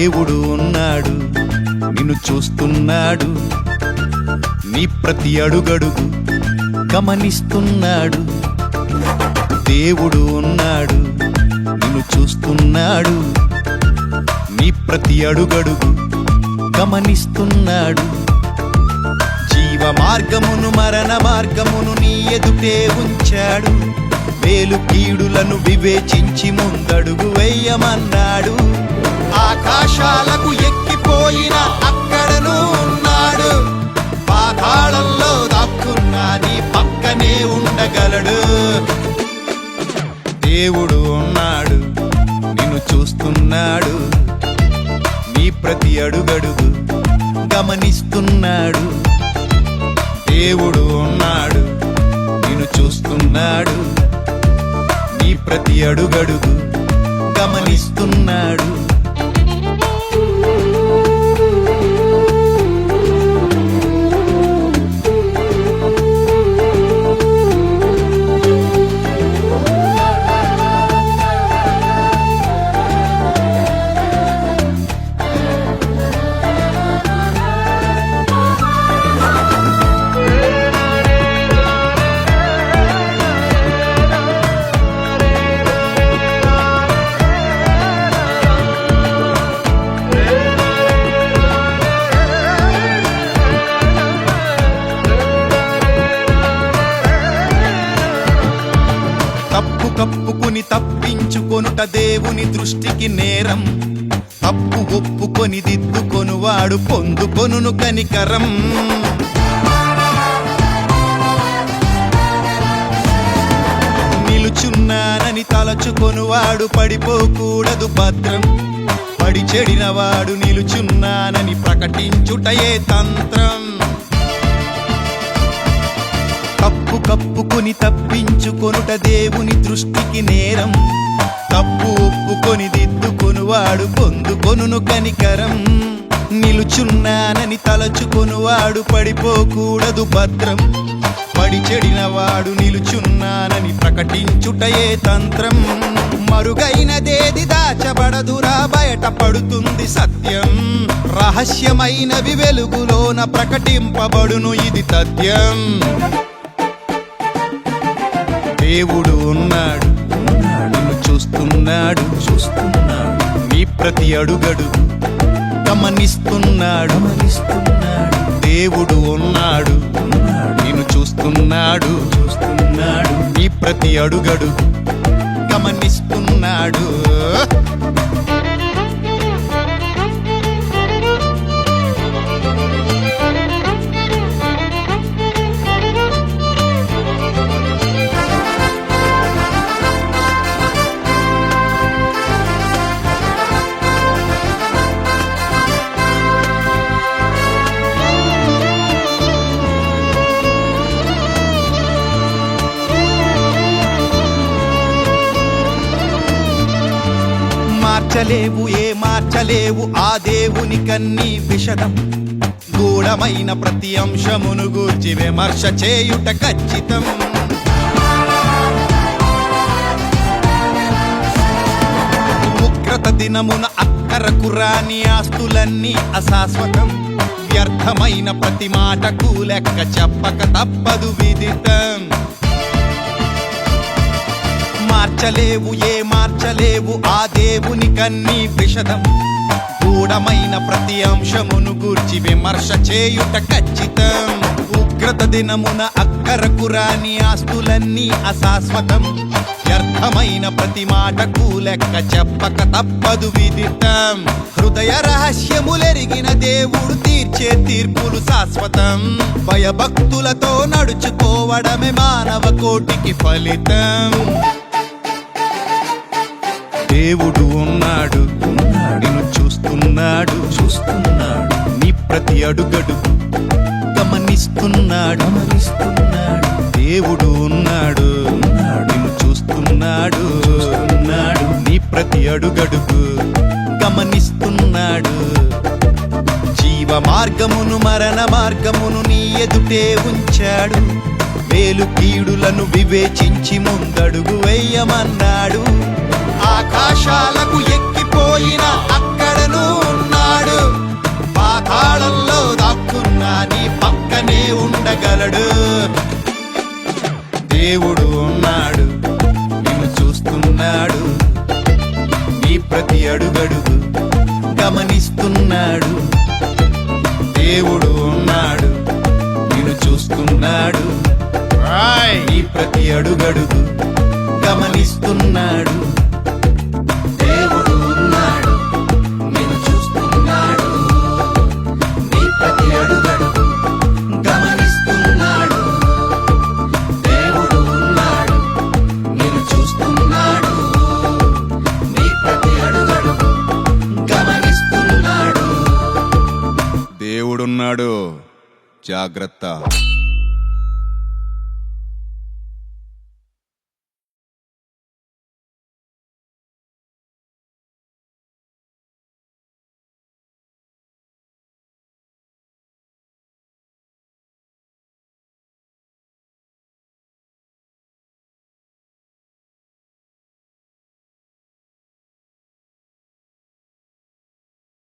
దేవుడు ఉన్నాడు నిన్ను చూస్తున్నాడు నీ ప్రతి అడుగడుగు గమనిస్తున్నాడు. దేవుడు ఉన్నాడు నిన్ను చూస్తున్నాడు నీ ప్రతి అడుగడుగు గమనిస్తున్నాడు. జీవ మార్గమును మరణ మార్గమును నీ ఎదుటే ఉంచాడు. వేలు కీడులను వివేచించి ముందడుగు వేయమన్నాడు. ఆకాశాలకు ఎక్కిపోయిన అక్కడను ఉన్నాడు. పాతాళంలో దాక్కున్నా నీ పక్కనే ఉండగలడు. దేవుడు ఉన్నాడు నిన్ను చూస్తున్నాడు. నీ ప్రతి అడుగడుగు గమనిస్తున్నాడు. దేవుడు ఉన్నాడు నిన్ను చూస్తున్నాడు. నీ ప్రతి అడుగడుగు గమనిస్తున్నాడు. కప్పుకుని తప్పించుకొనుట దేవుని దృష్టికి నేరం. తప్పు ఒప్పుకొని దిద్దుకొనువాడు పొందుకొనును కనికరం. నిలుచున్నానని తలచుకొనువాడు పడిపోకూడదు భద్రం పడి చెడినవాడు నిలుచున్నానని ప్రకటించుటయే తంత్రం. కప్పుకొని తప్పించుకొనుట దేవుని దృష్టికి నేరం. తప్పు ఒప్పుకొని దిద్దుకొనువాడు పొందుకొనును కనికరం. నిలుచున్నానని తలచుకొనువాడు పడిపోకూడదు భద్రం. పడి చెడినవాడు నిలుచున్నానని ప్రకటించుటయే తంత్రం. మరుగైనదేది దాచబడదురా బయట పడుతుంది సత్యం. రహస్యమైనవి వెలుగులోన ప్రకటింపబడును ఇది తథ్యం. దేవుడు ఉన్నాడు. నిన్ను చూస్తున్నాడు. చూస్తున్నాడు నీ ప్రతి అడుగడు గమనిస్తున్నాడు. గమనిస్తున్నాడు దేవుడు ఉన్నాడు. నిన్ను చూస్తున్నాడు చూస్తున్నాడు. నీ ప్రతి అడుగడు గమనిస్తున్నాడు. మార్చలేవు ఏ మార్చలేవు ఆ దేవుని కన్నీ విషదం. గూఢమైన ప్రతి అంశమును గూర్చి విమర్శ చేయుట ఖచ్చితం. ఉగ్రత దినమున అక్కరకు రాని ఆస్తులన్నీ అశాశ్వతం. వ్యర్థమైన ప్రతి మాటకు లెక్క చెప్పక తప్పదు విదితం. మార్చలేవు ఏ మార్చలేవు ఆ దేవుని కన్నీ విషదం. గూఢమైన ప్రతి అంశమును గూర్చి విమర్శ చేయుట ఖచ్చితం. ఉగ్రత దినమున అక్కరకు రాని ఆస్తులన్నీ అశాశ్వతం. వ్యర్థమైన ప్రతి మాటకు లెక్క చెప్పక తప్పదు విదితం. హృదయ రహస్యములెరిగిన దేవుడు తీర్చే తీర్పులు శాశ్వతం. భయభక్తులతో నడుచుకోవడమే మానవ కోటికి ఫలితం. దేవుడు ఉన్నాడు. నిన్ను చూస్తున్నాడు. చూస్తున్నాడు. నీ ప్రతి అడుగడుగు గమనిస్తున్నాడు. గమనిస్తున్నాడు. దేవుడు ఉన్నాడు. నిన్ను చూస్తున్నాడు. చూస్తున్నాడు. నీ ప్రతి అడుగడుగు గమనిస్తున్నాడు. జీవ మార్గమును మరణ మార్గమును నీ ఎదుటే ఉంచాడు. వేలు కీడులను వివేచించి ముందడుగు వేయమన్నాడు. ఆకాశాలకు ఎక్కిపోయిన అక్కడ పక్కను ఉన్నాడు. పాతాళంలో దాక్కున్నా నీ పక్కనే ఉండగలడు. దేవుడు ఉన్నాడు నిన్ను చూస్తున్నాడు. నీ ప్రతి అడుగడుగు గమనిస్తున్నాడు. దేవుడు ఉన్నాడు నిన్ను చూస్తున్నాడు. నీ ప్రతి అడుగడుగు గమనిస్తున్నాడు. जागृता